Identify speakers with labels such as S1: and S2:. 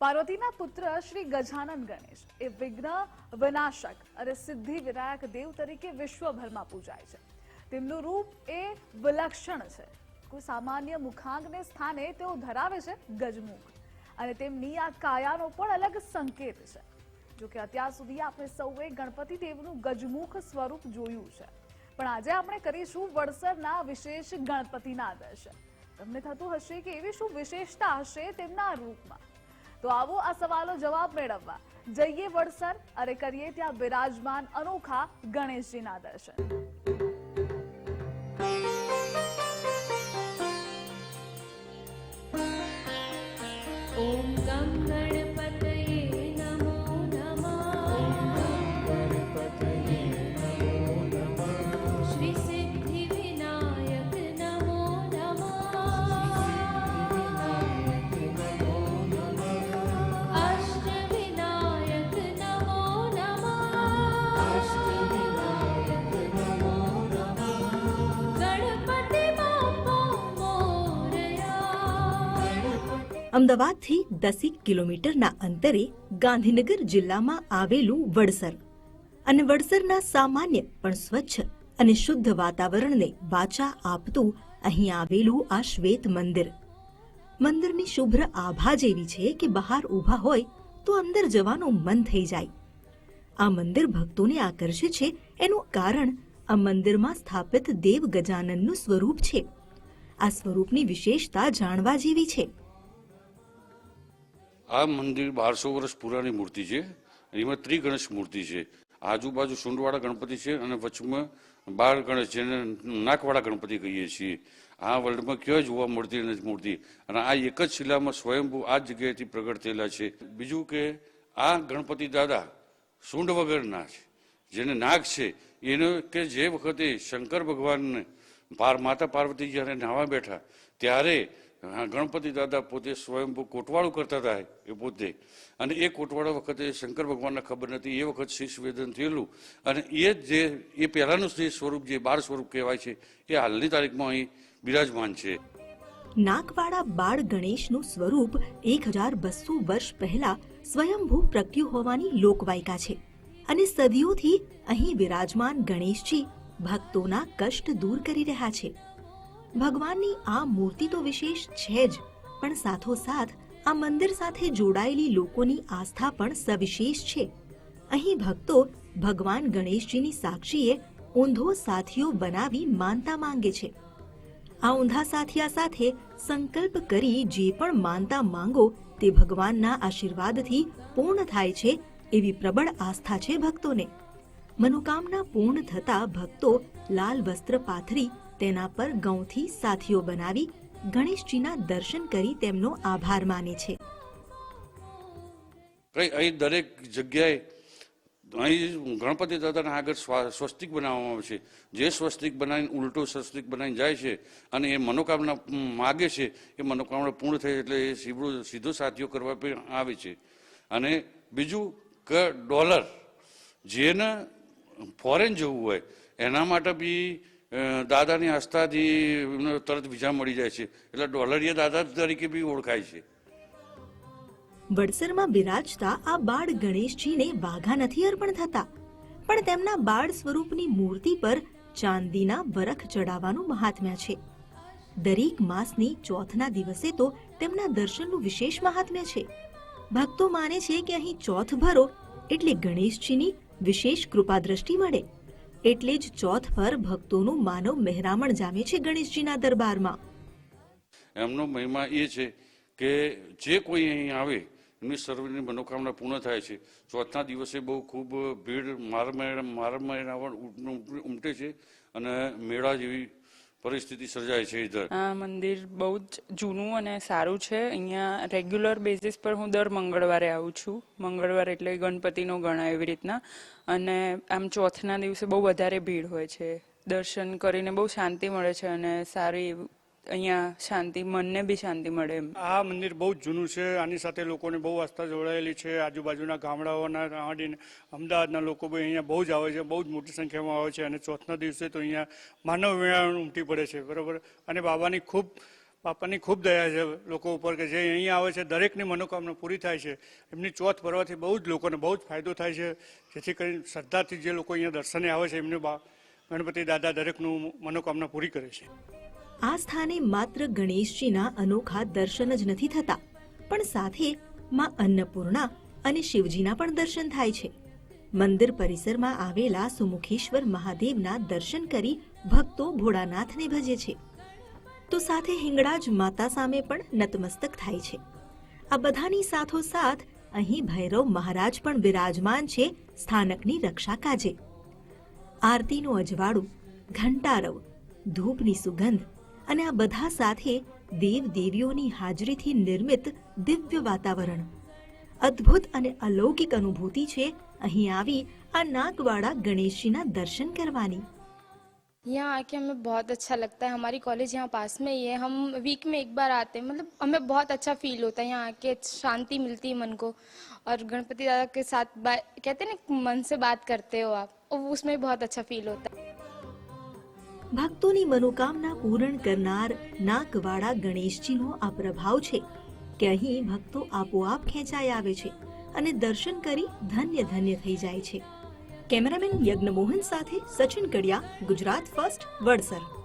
S1: પાર્વતીના પુત્ર શ્રી ગજાનન ગણેશ એ વિઘ્ન, વિનાશક અને સિદ્ધિ વિનાયક દેવ તરીકે વિશ્વભરમાં પૂજાય છે. તેમનું રૂપ એ વિલક્ષણ છે. કોઈ સામાન્ય મુખાંગને સ્થાને તેઓ ધરાવે છે ગજમુખ. અને તેમની આ કાયાનો પણ અલગ સંકેત છે. જો કે અત્યાર સુધી આપણે સૌએ ગણપતિ દેવનું ગજમુખ સ્વરૂપ જોયું છે. પણ આજે આપણે કરીશું વડસરના વિશેષ ગણપતિના દર્શન તમને થતું હશે કે એવી શું વિશેષતા હશે તેમના રૂપમાં? તો આવો આ સવાલો જવાબ મેળવવા. જઈએ વડસર અને કરીએ ત્યાં બિરાજમાન અનોખા ગણેશજીના દર્શન.
S2: ॐ
S3: અમદાવાદથી દસેક કિલોમીટરના અંતરે ગાંધીનગર જિલ્લામાં આવેલું વડસર. અને વડસરના સામાન્ય પણ સ્વચ્છ અને શુદ્ધ વાતાવરણને વાચા આપતું અહીં આવેલું આ શ્વેત મંદિર. મંદિરની શુભ્ર આભા જેવી છે કે બહાર ઊભા હોય તો અંદર જવાનું મન થઈ જાય. આ મંદિર ભક્તોને આકર્ષે છે એનું કારણ આ મંદિરમાં સ્થાપિત દેવ ગજાનનનું સ્વરૂપ છે. આ સ્વરૂપની વિશેષતા જાણવા જેવી છે.
S4: આ મંદિર બારસો વર્ષ પુરાની મૂર્તિ છે એમાં ત્રિગણેશ મૂર્તિ છે. આજુબાજુ સુંડવાળા ગણપતિ છે અને વચમાં બાળ ગણેશ જેને નાકવાળા ગણપતિ કહીએ છીએ. આ વર્લ્ડમાં ક્યાં જોવા મળતી નથી મૂર્તિ? અને આ એક જ શિલામાં સ્વયંભૂ આ જગ્યાએથી પ્રગટ થયેલા છે. બીજું કે આ ગણપતિ દાદા સૂંઢ વગરના છે. જેને નાગ છે, એને કે જે વખતે શંકર ભગવાનને માતા પાર્વતી જ્યારે નાવા બેઠા, ત્યારે ગણપતિ દાદા પોતે સ્વયંભૂ કોટવાળું કરતા હતા એ પોતે. અને એ કોટવાળા વખતે શંકર ભગવાનને ખબર નથી, એ વખત શીશ વેદન થયેલું. અને એ જે એ પહેલાંનું જે સ્વરૂપ, જે બાળ સ્વરૂપ કહેવાય છે, એ હાલની તારીખમાં અહીં બિરાજમાન છે.
S3: નાગવાડા બાળ ગણેશનું સ્વરૂપ એક હજાર બસો વર્ષ પહેલા સ્વયંભૂ પ્રગટ્યું હોવાની લોકવાયકા છે. અને સદીઓથી અહીં બિરાજમાન ગણેશજી ભક્તોના કષ્ટ દૂર કરી રહ્યા છે. ભગવાનની આ મૂર્તિ તો વિશેષ છે જ, પણ સાથોસાથ આ મંદિર સાથે જોડાયેલી લોકોની આસ્થા પણ સવિશેષ છે. અહીં ભક્તો ભગવાન ગણેશજીની સાક્ષીએ ઊંધો સાથીઓ બનાવી માનતા માંગે છે. આ ઊંધા સાથિયા સાથે સંકલ્પ કરી જે પણ માનતા માંગો તે ભગવાનના આશીર્વાદથી પૂર્ણ થાય છે એવી પ્રબળ આસ્થા છે ભક્તોને. મનોકામના પૂર્ણ થતા ભક્તો લાલ વસ્ત્ર પાથરી તેના પર ઘઉંથી સાથીઓ બનાવી ગણેશજીના દર્શન કરી તેમનો આભાર માને છે.
S4: કઈ અહીં દરેક જગ્યાએ અહીં ગણપતિ દાદાના આગળ સ્વા- સ્વસ્તિક બનાવવામાં આવે છે. જે સ્વસ્તિક બનાવીને ઉલટો સ્વસ્તિક બનાવીને જાય છે અને એ મનોકામના માગે છે, એ મનોકામના પૂર્ણ થાય એટલે એ સીધો સીધો સાથીઓ કરવા પણ આવે છે. અને બીજું કે ડોલર, જેને ફોરેન જવું હોય, એના માટે બી દાદાની આસ્થાથી એમને તરત વિઝા મળી જાય છે. એટલે ડોલરિયા દાદા તરીકે બી ઓળખાય છે.
S3: વડસરમાં બિરાજતા આ બાળ ગણેશજીને વાઘા નથી અર્પણ થતા. પણ તેમના બાળ સ્વરૂપની મૂર્તિ પર ચાંદીના વરખ ચડાવવાનું મહાત્મ્ય છે. દરેક માસની ચોથના દિવસે તો તેમના દર્શનનું વિશેષ મહાત્મ્ય છે. ભક્તો માને છે કે અહીં ચોથ ભરો એટલે ગણેશજીની વિશેષ કૃપા દ્રષ્ટિ મળે. એટલે જ ચોથ પર ભક્તોનું માનવ મહેરામણ જામે છે ગણેશજીના દરબારમાં.
S4: એમનો મહિમા એ છે કે જે કોઈ અહીં આવે, એમની સર્વની મનોકામના પૂર્ણ થાય છે. ચોથના દિવસે બહુ ખૂબ ભીડ, મારમેળ મારમેળ ઉમટે છે અને મેળા જેવી પરિસ્થિતિ સર્જાય છે ઇધર
S5: આ મંદિર બહુ જ જૂનું અને સારું છે. અહીંયા રેગ્યુલર બેઝિસ પર હું દર મંગળવારે આવું છું. મંગળવાર એટલે ગણપતિનો ગણાય એવી રીતના. અને આમ ચોથના દિવસે બહુ વધારે ભીડ હોય છે. દર્શન કરીને બહુ શાંતિ મળે છે અને સારી અહીંયા શાંતિ, મનને બી શાંતિ મળે એમ.
S6: આ મંદિર બહુ જૂનું છે. આની સાથે લોકોને બહુ આસ્થા જોડાયેલી છે. આજુબાજુના ગામડાઓના માંડીને અમદાવાદના લોકો બી અહીંયા બહુ જ આવે છે. બહુ જ મોટી સંખ્યામાં આવે છે. અને ચોથના દિવસે તો અહીંયા માનવ વિહાર ઉમટી પડે છે. બરાબર? અને બાબાની ખૂબ, બાપાની ખૂબ દયા છે લોકો ઉપર કે જે અહીંયા આવે છે, દરેકની મનોકામના પૂરી થાય છે. એમની ચોથ ભરવાથી બહુ જ લોકોને બહુ જ ફાયદો થાય છે. જેથી કરીને શ્રદ્ધાથી જે લોકો અહીંયા દર્શને આવે છે, એમને ગણપતિ દાદા દરેકનું મનોકામના પૂરી કરે છે.
S3: આ સ્થાને માત્ર ગણેશજીના અનોખા દર્શન જ નથી થતા, પણ સાથે માં અન્નપૂર્ણા અને શિવજીના પણ દર્શન થાય છે. મંદિર પરિસરમાં આવેલા સુમુખેશ્વર મહાદેવના દર્શન કરી ભક્તો ભોળાનાથને ભજે છે. તો સાથે હિંગળાજ માતા સામે પણ નતમસ્તક થાય છે. આ બધાની સાથોસાથ અહીં ભૈરવ મહારાજ પણ બિરાજમાન છે સ્થાનકની રક્ષા કાજે. આરતીનું અજવાળું, ઘંટારવ, ધૂપની સુગંધ અને આ બધા સાથે દેવ દેવીઓની હાજરીથી નિર્મિત દિવ્ય વાતાવરણ અદ્ભુત અને અલૌકિક અનુભૂતિ છે અહીં આવી આ નાગવાળા ગણેશજીના દર્શન કરવાની
S7: यहाँ आके हमें बहुत अच्छा लगता है हमारी कॉलेज यहाँ पास में ही है हम वीक में एक बार आते हैं मतलब हमें बहुत अच्छा फील होता है यहाँ आके शांति मिलती है मन को और गणपति दादा के साथ बा- कहते हैं ना मन से बात करते हो आप और उसमें भी बहुत अच्छा फील होता है
S3: ભક્તોની મનોકામના પૂર્ણ કરનાર નાકવાળા ગણેશજીનો આ પ્રભાવ છે કે અહીં ભક્તો આપોઆપ ખેંચાઈ આવે છે અને દર્શન કરી ધન્ય ધન્ય થઈ જાય છે. કેમેરામેન યજ્ઞમોહન સાથે સચિન કડિયા, ગુજરાત ફર્સ્ટ, વડસર.